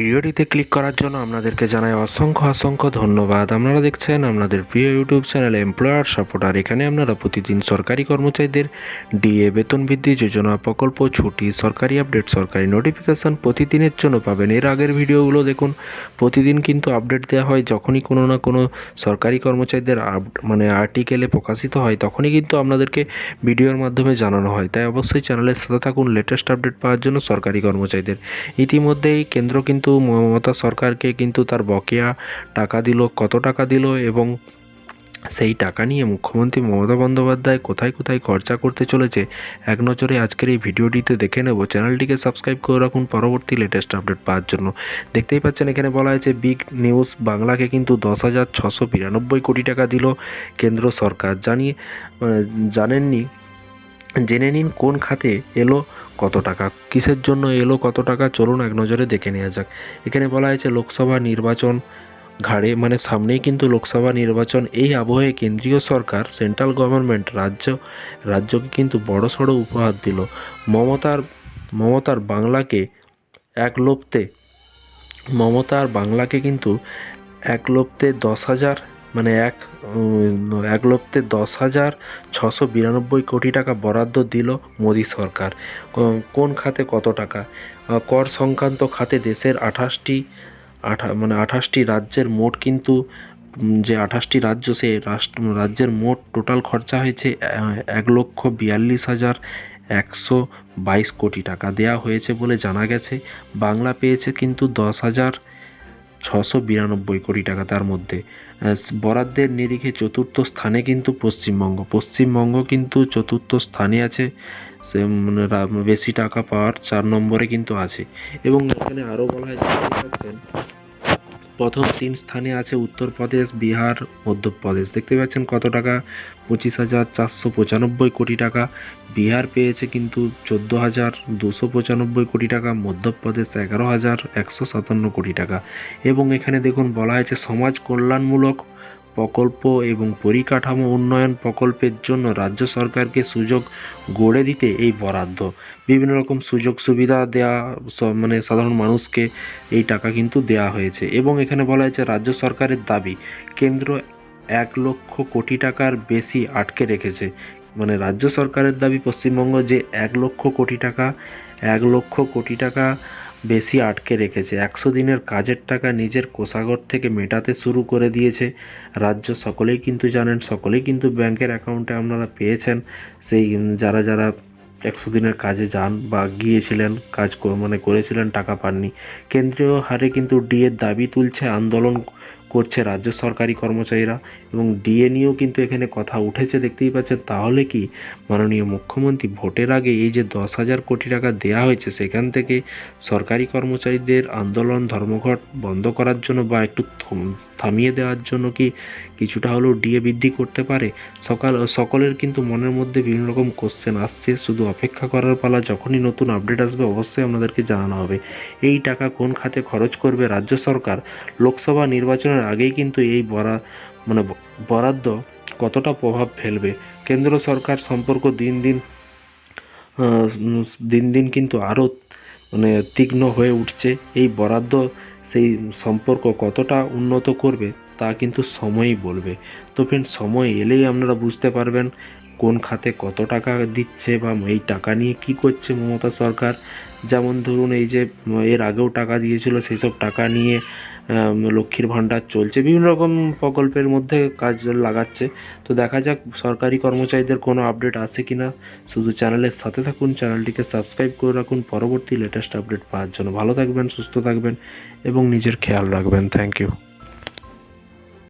ভিডিওটিতে ক্লিক করার জন্য আপনাদেরকে জানাই অসংখ্য অসংখ্য ধন্যবাদ। আপনারা দেখছেন আপনাদের প্রিয় ইউটিউব চ্যানেল এমপ্লয়ার সাপোর্টার এখানে আপনারা প্রতিদিন সরকারি কর্মচারীদের ডিএ বেতন বৃদ্ধি, যোজনা প্রকল্প, ছুটি, সরকারি আপডেট সরকারি নোটিফিকেশান প্রতিদিনের জন্য পাবেন। এর আগের ভিডিওগুলো দেখুন, প্রতিদিন কিন্তু আপডেট দেওয়া হয় যখনই কোনো না কোনো সরকারি কর্মচারীদের মানে আর্টিকেলে প্রকাশিত হয়, তখনই কিন্তু আপনাদেরকে ভিডিওর মাধ্যমে জানানো হয়। তাই অবশ্যই চ্যানেলের সাথে থাকুন লেটেস্ট আপডেট পাওয়ার জন্য সরকারি কর্মচারীদের। ইতিমধ্যেই কেন্দ্র কিন্তু মমতা সরকারকে কিন্তু তার বকেয়া টাকা দিল, কত টাকা দিল এবং সেই টাকা নিয়ে মুখ্যমন্ত্রী মমতা বন্দ্যোপাধ্যায় কোথায় কোথায় খরচা করতে চলেছে, এক নজরে আজকের এই ভিডিওটিতে দেখে নেব। চ্যানেলটিকে সাবস্ক্রাইব করে রাখুন পরবর্তী লেটেস্ট আপডেট পাওয়ার জন্য। দেখতেই পাচ্ছেন এখানে বলা হয়েছে বিগ নিউজ বাংলাকে কিন্তু দশ হাজার ছশো বিরানব্বই কোটি টাকা দিল কেন্দ্র সরকার। জানিয়ে জানেননি জেনে নিন কোন খাতে এলো কত টাকা। কিসের জন্য এলো কত টাকা চলুন এক নজরে দেখে নেওয়া যাক। এখানে বলা হয়েছে লোকসভা নির্বাচন ঘাড়ে মানে সামনেই কিন্তু লোকসভা নির্বাচন। এই আবহে কেন্দ্রীয় সরকার, সেন্ট্রাল গভর্নমেন্ট, রাজ্য, রাজ্যকে কিন্তু বড় সড়ো উপহার দিল। মমতার মমতার বাংলাকে এক লোপ্তে, মমতার বাংলাকে কিন্তু এক লোপ্তে দশ হাজার মানে এক এক লোপ্তে দশ হাজার ছশো বিরানব্বই কোটি টাকা বরাদ্দ দিল মোদী সরকার। কোন খাতে কত টাকা? কর সংক্রান্ত খাতে দেশের আঠাশটি, আঠা মানে আঠাশটি রাজ্যের মোট কিন্তু যে আঠাশটি রাজ্য সে রাষ্ট্র রাজ্যের মোট টোটাল খরচা হয়েছে এক লক্ষ বিয়াল্লিশ হাজার একশো বাইশ কোটি টাকা দেয়া হয়েছে বলে জানা গেছে। বাংলা পেয়েছে কিন্তু দশ হাজার ছশো বিরানব্বই কোটি টাকা তার মধ্যে। বরাদ্দের নিরিখে চতুর্থ স্থানে কিন্তু পশ্চিমবঙ্গ। পশ্চিমবঙ্গ কিন্তু চতুর্থ স্থানে আছে। সে বেশি টাকা পাওয়ার চার নম্বরে কিন্তু আছে। এবং এখানে আরও বলা হয় প্রথম তিন স্থানে আছে উত্তরপ্রদেশ, বিহার, মধ্যপ্রদেশ। দেখতে পাচ্ছেন কত টাকা? পঁচিশ হাজার চারশো পঁচানব্বই কোটি টাকা। বিহার পেয়েছে কিন্তু চোদ্দ হাজার দুশো পঁচানব্বই কোটি টাকা, মধ্যপ্রদেশ এগারো হাজার একশো সাতান্ন কোটি টাকা। এবং এখানে দেখুন বলা হয়েছে সমাজ কল্যাণমূলক প্রকল্প এবং পরিকাঠামো উন্নয়ন প্রকল্পের জন্য রাজ্য সরকারকে সুযোগ গড়ে দিতে এই বরাদ্দ। বিভিন্ন রকম সুযোগ সুবিধা দেওয়া স- মানে সাধারণ মানুষকে এই টাকা কিন্তু দেওয়া হয়েছে এবং এখানে বলা হয়েছে রাজ্য সরকারের দাবি, কেন্দ্র এক লক্ষ কোটি টাকার বেশি আটকে রেখেছে। মানে রাজ্য সরকারের দাবি পশ্চিমবঙ্গ যে এক লক্ষ কোটি টাকা, এক লক্ষ কোটি টাকা বেশি আটকে রেখেছে। একশো দিনের কাজের টাকা নিজের কোষাগর থেকে মেটাতে শুরু করে দিয়েছে। রাজ্য সকলেই কিন্তু জানেন, সকলেই কিন্তু ব্যাংকের অ্যাকাউন্টে আপনারা পেয়েছেন। সেই যারা যারা একশো দিনের কাজে যান বা গিয়েছিলেন, কাজ মানে করেছিলেন, টাকা পাননি। কেন্দ্রীয় হারে কিন্তু ডিএর দাবি তুলছে আন্দোলন করছে রাজ্য সরকারি কর্মচারীরা এবং ডিএ নিয়েও কিন্তু এখানে কথা উঠেছে, দেখতেই পাচ্ছেন। তাহলে কি মাননীয় মুখ্যমন্ত্রী ভোটের আগে এই যে দশ হাজার কোটি টাকা দেয়া হয়েছে, সেখান থেকে সরকারি কর্মচারীদের আন্দোলন, ধর্মঘট বন্ধ করার জন্য বা একটু থামিয়ে দেওয়ার জন্য কি কিছুটা হলেও ডিএ বৃদ্ধি করতে পারে? সকাল, সকলের কিন্তু মনের মধ্যে বিভিন্ন রকম কোশ্চেন আসছে। শুধু অপেক্ষা করার পালা, যখনই নতুন আপডেট আসবে, অবশ্যই আপনাদেরকে জানানো হবে। এই টাকা কোন খাতে খরচ করবে রাজ্য সরকার? লোকসভা নির্বাচনের আগেই কিন্তু এই বরা মানে বরাদ্দ কতটা প্রভাব ফেলবে? কেন্দ্র সরকার সম্পর্ক দিন দিন দিন দিন কিন্তু আরও মানে তীক্ষ্ণ হয়ে উঠছে। এই বরাদ্দ সেই সম্পর্ক কতটা উন্নত করবে তা কিন্তু সময়ই বলবে। তো ফ্রেন্ড সময় এলেই আপনারা বুঝতে পারবেন কোন খাতে কত টাকা দিচ্ছে বা এই টাকা নিয়ে কি করছে মমতা সরকার। যেমন ধরুন এই যে, এর আগেও টাকা দিয়েছিল সেই সব টাকা নিয়ে লক্ষ্মীর ভাণ্ডার চলছে। বিভিন্ন রকম প্রকল্পের মধ্যে কাজ লাগাচ্ছে। তো দেখা যাক, সরকারি কর্মচারীদের কোনো আপডেট আছে কি না শুধু চ্যানেলের সাথে থাকুন, চ্যানেলটিকে সাবস্ক্রাইব করে রাখুন। পরবর্তী লেটেস্ট আপডেট পাওয়ার জন্য ভালো থাকবেন, সুস্থ থাকবেন এবং নিজের খেয়াল রাখবেন। Thank you